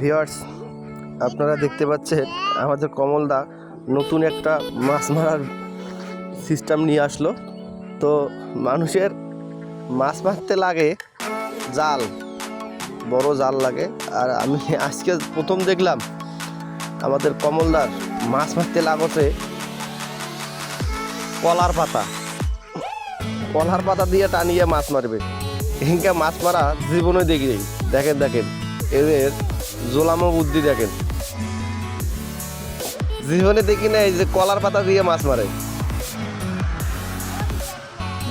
Viewers আপনারা দেখতে পাচ্ছেন আমাদের কমলদা নতুন একটা মাছ মারার সিস্টেম নিয়ে আসলো। তো মানুষের মাছ মারতে লাগে জাল, বড় জাল লাগে। আর আমি আজকে প্রথম দেখলাম আমাদের কমলদার মাছ মারতে লাগছে কলার পাতা। কলার পাতা দিয়ে টানিয়ে মাছ মারবে। এখানকে মাছ মারা জীবনে দেখি দেখেন দেখেন। এদের জোলামো বুদ্ধি দেখেন। জীবনে দেখি নাই যে কলার পাতা দিয়ে মাছ মারে।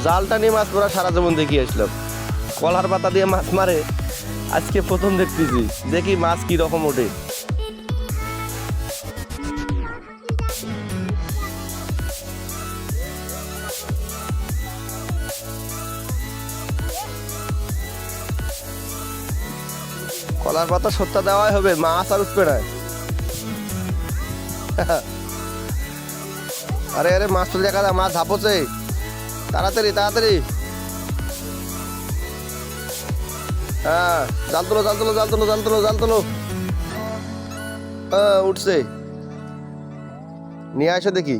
জালটা নিয়ে মাছ মারা সারা জীবন দেখি আসলাম। কলার পাতা দিয়ে মাছ মারে, আজকে প্রথম দেখতেছি। দেখি মাছ কি রকম ওঠে। কলার পাতা সত্তা দেওয়াই হবে, মাছ আর উঠবে না। আরে আরে, মাছ তো দেখা মাছ ঝাপছে। তাড়াতাড়ি তাড়াতাড়ি। হ্যাঁ জাল তোলো জাল তোলো জাল তোলো জাল তোলো জাল তোলো। হ্যাঁ উঠছে। নিয়ে আসো দেখি।